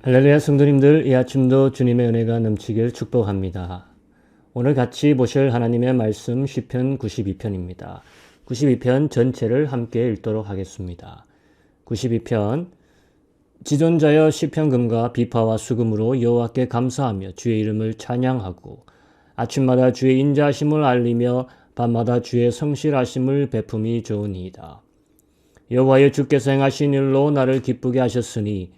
할렐루야 성도님들 이 아침도 주님의 은혜가 넘치길 축복합니다. 오늘 같이 보실 하나님의 말씀 시편 92편입니다. 92편 전체를 함께 읽도록 하겠습니다. 92편 지존자여 시편금과 비파와 수금으로 여호와께 감사하며 주의 이름을 찬양하고 아침마다 주의 인자하심을 알리며 밤마다 주의 성실하심을 베품이 좋으니이다. 여호와여 주께서 행하신 일로 나를 기쁘게 하셨으니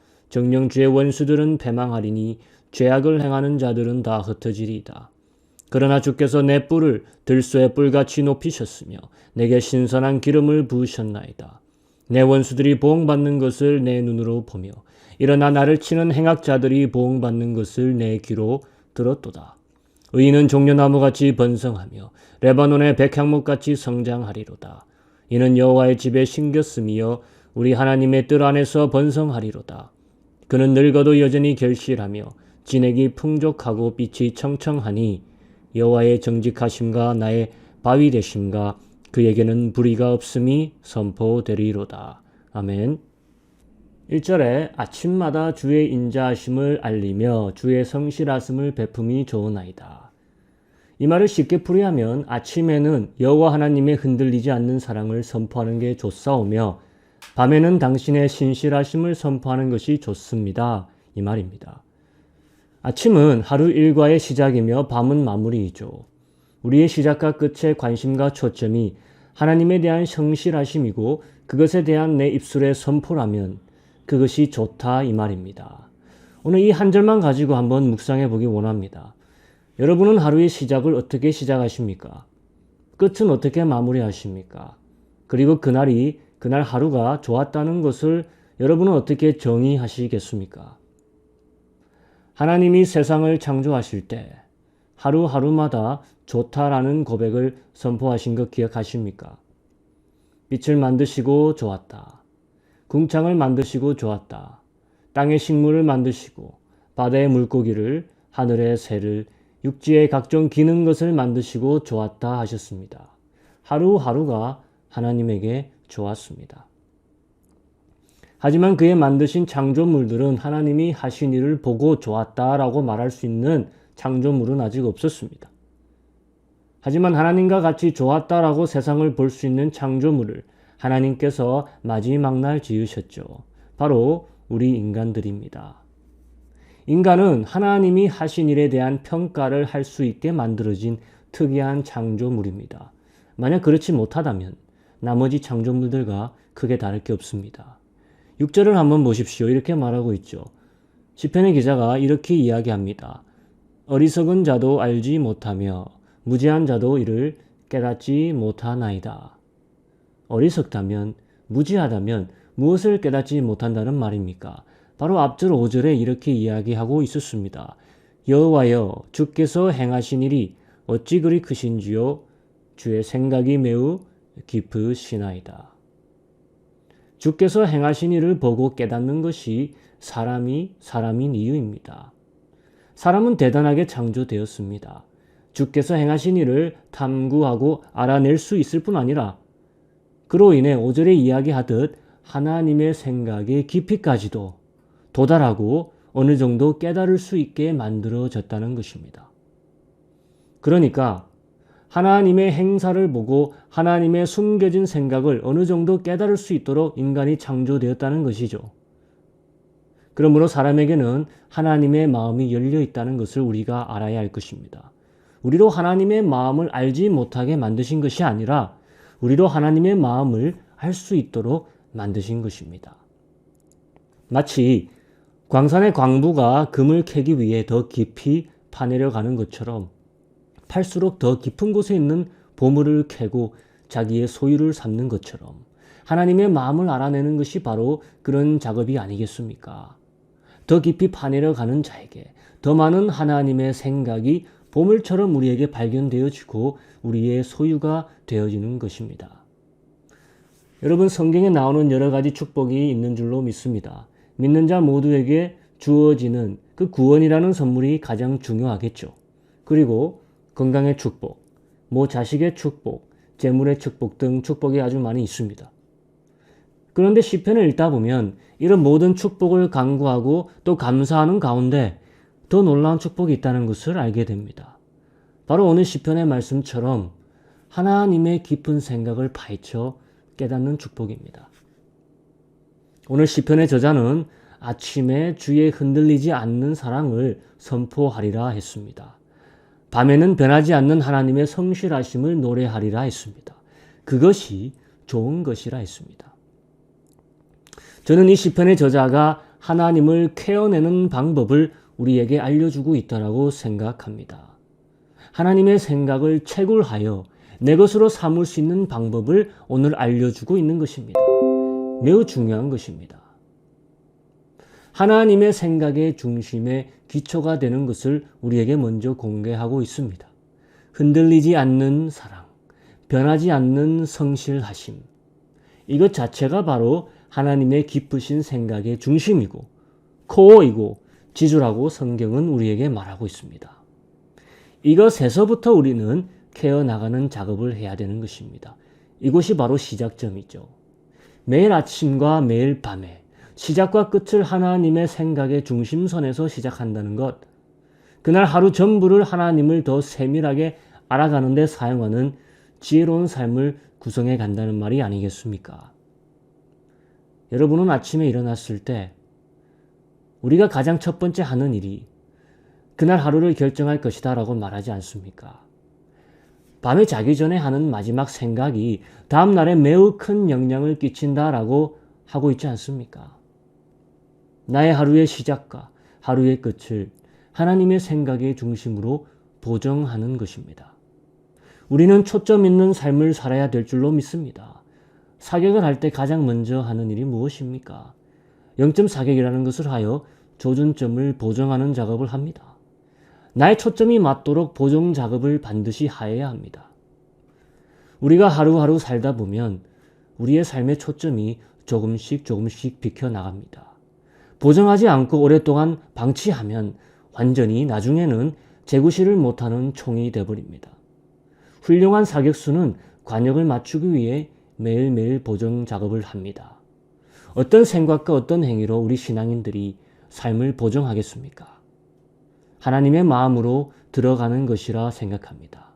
정령 주의 원수들은 패망하리니 죄악을 행하는 자들은 다 흩어지리이다. 그러나 주께서 내 뿔을 들소의 뿔같이 높이셨으며 내게 신선한 기름을 부으셨나이다. 내 원수들이 보응받는 것을 내 눈으로 보며 일어나 나를 치는 행악자들이 보응받는 것을 내 귀로 들었도다. 의인은 종려나무같이 번성하며 레바논의 백향목같이 성장하리로다. 이는 여호와의 집에 심겼으며 우리 하나님의 뜰 안에서 번성하리로다. 그는 늙어도 여전히 결실하며 진액이 풍족하고 빛이 청청하니 여호와의 정직하심과 나의 바위 되심과 그에게는 불의가 없음이 선포되리로다. 아멘. 1절에 아침마다 주의 인자하심을 알리며 주의 성실하심을 베품이 좋으나이다. 이 말을 쉽게 풀이하면 아침에는 여호와 하나님의 흔들리지 않는 사랑을 선포하는 게 좋사오며 밤에는 당신의 신실하심을 선포하는 것이 좋습니다. 이 말입니다. 아침은 하루 일과의 시작이며 밤은 마무리이죠. 우리의 시작과 끝의 관심과 초점이 하나님에 대한 성실하심이고 그것에 대한 내 입술의 선포라면 그것이 좋다 이 말입니다. 오늘 이 한 절만 가지고 한번 묵상해 보기 원합니다. 여러분은 하루의 시작을 어떻게 시작하십니까? 끝은 어떻게 마무리하십니까? 그리고 그날이 그날 하루가 좋았다는 것을 여러분은 어떻게 정의하시겠습니까? 하나님이 세상을 창조하실 때 하루하루마다 좋다라는 고백을 선포하신 것 기억하십니까? 빛을 만드시고 좋았다. 궁창을 만드시고 좋았다. 땅의 식물을 만드시고 바다의 물고기를 하늘의 새를 육지의 각종 기는 것을 만드시고 좋았다 하셨습니다. 하루하루가 하나님에게 좋았습니다. 하지만 그의 만드신 창조물들은 하나님이 하신 일을 보고 좋았다라고 말할 수 있는 창조물은 아직 없었습니다. 하지만 하나님과 같이 좋았다라고 세상을 볼 수 있는 창조물을 하나님께서 마지막 날 지으셨죠. 바로 우리 인간들입니다. 인간은 하나님이 하신 일에 대한 평가를 할 수 있게 만들어진 특이한 창조물입니다. 만약 그렇지 못하다면 나머지 창조물들과 크게 다를 게 없습니다. 6절을 한번 보십시오. 이렇게 말하고 있죠. 시편의 기자가 이렇게 이야기합니다. 어리석은 자도 알지 못하며 무지한 자도 이를 깨닫지 못하나이다. 어리석다면 무지하다면 무엇을 깨닫지 못한다는 말입니까? 바로 앞절 5절에 이렇게 이야기하고 있었습니다. 여호와여 주께서 행하신 일이 어찌 그리 크신지요 주의 생각이 매우 깊으시나이다. 주께서 행하신 일을 보고 깨닫는 것이 사람이 사람인 이유입니다. 사람은 대단하게 창조되었습니다. 주께서 행하신 일을 탐구하고 알아낼 수 있을 뿐 아니라 그로 인해 5절에 이야기하듯 하나님의 생각의 깊이까지도 도달하고 어느 정도 깨달을 수 있게 만들어졌다는 것입니다. 그러니까 하나님의 행사를 보고 하나님의 숨겨진 생각을 어느 정도 깨달을 수 있도록 인간이 창조되었다는 것이죠. 그러므로 사람에게는 하나님의 마음이 열려 있다는 것을 우리가 알아야 할 것입니다. 우리로 하나님의 마음을 알지 못하게 만드신 것이 아니라 우리로 하나님의 마음을 알 수 있도록 만드신 것입니다. 마치 광산의 광부가 금을 캐기 위해 더 깊이 파내려 가는 것처럼 팔수록 더 깊은 곳에 있는 보물을 캐고 자기의 소유를 삼는 것처럼 하나님의 마음을 알아내는 것이 바로 그런 작업이 아니겠습니까? 더 깊이 파내려 가는 자에게 더 많은 하나님의 생각이 보물처럼 우리에게 발견되어지고 우리의 소유가 되어지는 것입니다. 여러분 성경에 나오는 여러 가지 축복이 있는 줄로 믿습니다. 믿는 자 모두에게 주어지는 그 구원이라는 선물이 가장 중요하겠죠. 그리고 건강의 축복, 모 자식의 축복, 재물의 축복 등 축복이 아주 많이 있습니다. 그런데 시편을 읽다 보면 이런 모든 축복을 강구하고 또 감사하는 가운데 더 놀라운 축복이 있다는 것을 알게 됩니다. 바로 오늘 시편의 말씀처럼 하나님의 깊은 생각을 파헤쳐 깨닫는 축복입니다. 오늘 시편의 저자는 아침에 주의 흔들리지 않는 사랑을 선포하리라 했습니다. 밤에는 변하지 않는 하나님의 성실하심을 노래하리라 했습니다. 그것이 좋은 것이라 했습니다. 저는 이 시편의 저자가 하나님을 캐어내는 방법을 우리에게 알려주고 있다라고 생각합니다. 하나님의 생각을 채굴하여 내 것으로 삼을 수 있는 방법을 오늘 알려주고 있는 것입니다. 매우 중요한 것입니다. 하나님의 생각의 중심에 기초가 되는 것을 우리에게 먼저 공개하고 있습니다. 흔들리지 않는 사랑, 변하지 않는 성실하심. 이것 자체가 바로 하나님의 깊으신 생각의 중심이고 코어이고 지주라고 성경은 우리에게 말하고 있습니다. 이것에서부터 우리는 케어 나가는 작업을 해야 되는 것입니다. 이곳이 바로 시작점이죠. 매일 아침과 매일 밤에 시작과 끝을 하나님의 생각의 중심선에서 시작한다는 것. 그날 하루 전부를 하나님을 더 세밀하게 알아가는 데 사용하는 지혜로운 삶을 구성해 간다는 말이 아니겠습니까? 여러분은 아침에 일어났을 때 우리가 가장 첫 번째 하는 일이 그날 하루를 결정할 것이다 라고 말하지 않습니까? 밤에 자기 전에 하는 마지막 생각이 다음날에 매우 큰 영향을 끼친다 라고 하고 있지 않습니까? 나의 하루의 시작과 하루의 끝을 하나님의 생각의 중심으로 보정하는 것입니다. 우리는 초점 있는 삶을 살아야 될 줄로 믿습니다. 사격을 할 때 가장 먼저 하는 일이 무엇입니까? 0점 사격이라는 것을 하여 조준점을 보정하는 작업을 합니다. 나의 초점이 맞도록 보정 작업을 반드시 하여야 합니다. 우리가 하루하루 살다 보면 우리의 삶의 초점이 조금씩 조금씩 비켜 나갑니다. 보정하지 않고 오랫동안 방치하면 완전히 나중에는 재구시를 못하는 총이 되어버립니다. 훌륭한 사격수는 관역을 맞추기 위해 매일매일 보정 작업을 합니다. 어떤 생각과 어떤 행위로 우리 신앙인들이 삶을 보정하겠습니까? 하나님의 마음으로 들어가는 것이라 생각합니다.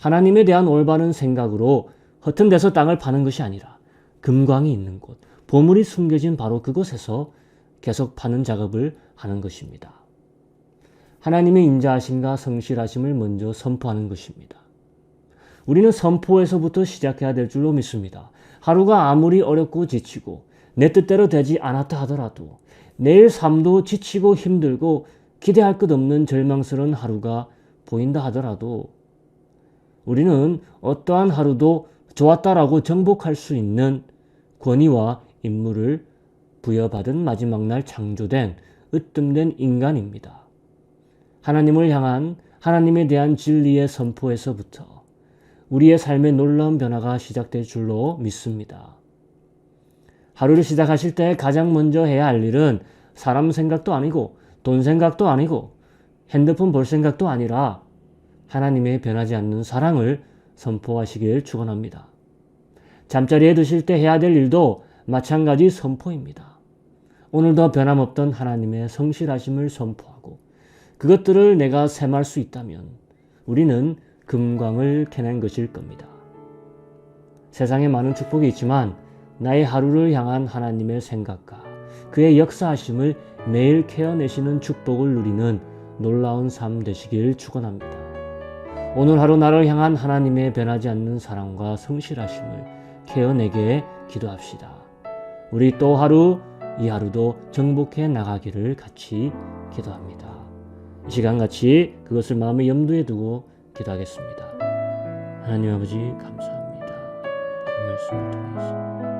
하나님에 대한 올바른 생각으로 허튼 데서 땅을 파는 것이 아니라 금광이 있는 곳, 보물이 숨겨진 바로 그곳에서 계속 파는 작업을 하는 것입니다. 하나님의 인자하심과 성실하심을 먼저 선포하는 것입니다. 우리는 선포에서부터 시작해야 될 줄로 믿습니다. 하루가 아무리 어렵고 지치고 내 뜻대로 되지 않았다 하더라도 내일 삶도 지치고 힘들고 기대할 것 없는 절망스러운 하루가 보인다 하더라도 우리는 어떠한 하루도 좋았다라고 정복할 수 있는 권위와 임무를 부여받은 마지막 날 창조된 으뜸된 인간입니다. 하나님을 향한 하나님에 대한 진리의 선포에서부터 우리의 삶의 놀라운 변화가 시작될 줄로 믿습니다. 하루를 시작하실 때 가장 먼저 해야 할 일은 사람 생각도 아니고 돈 생각도 아니고 핸드폰 볼 생각도 아니라 하나님의 변하지 않는 사랑을 선포하시길 축원합니다. 잠자리에 드실 때 해야 될 일도 마찬가지 선포입니다. 오늘도 변함없던 하나님의 성실하심을 선포하고 그것들을 내가 셈할 수 있다면 우리는 금광을 캐낸 것일 겁니다. 세상에 많은 축복이 있지만 나의 하루를 향한 하나님의 생각과 그의 역사하심을 매일 캐어내시는 축복을 누리는 놀라운 삶 되시길 축원합니다. 오늘 하루 나를 향한 하나님의 변하지 않는 사랑과 성실하심을 캐어내게 기도합시다. 우리 또 하루 이 하루도 정복해 나가기를 같이 기도합니다. 이 시간 같이 그것을 마음의 염두에 두고 기도하겠습니다. 하나님 아버지 감사합니다. 이 말씀을 통해서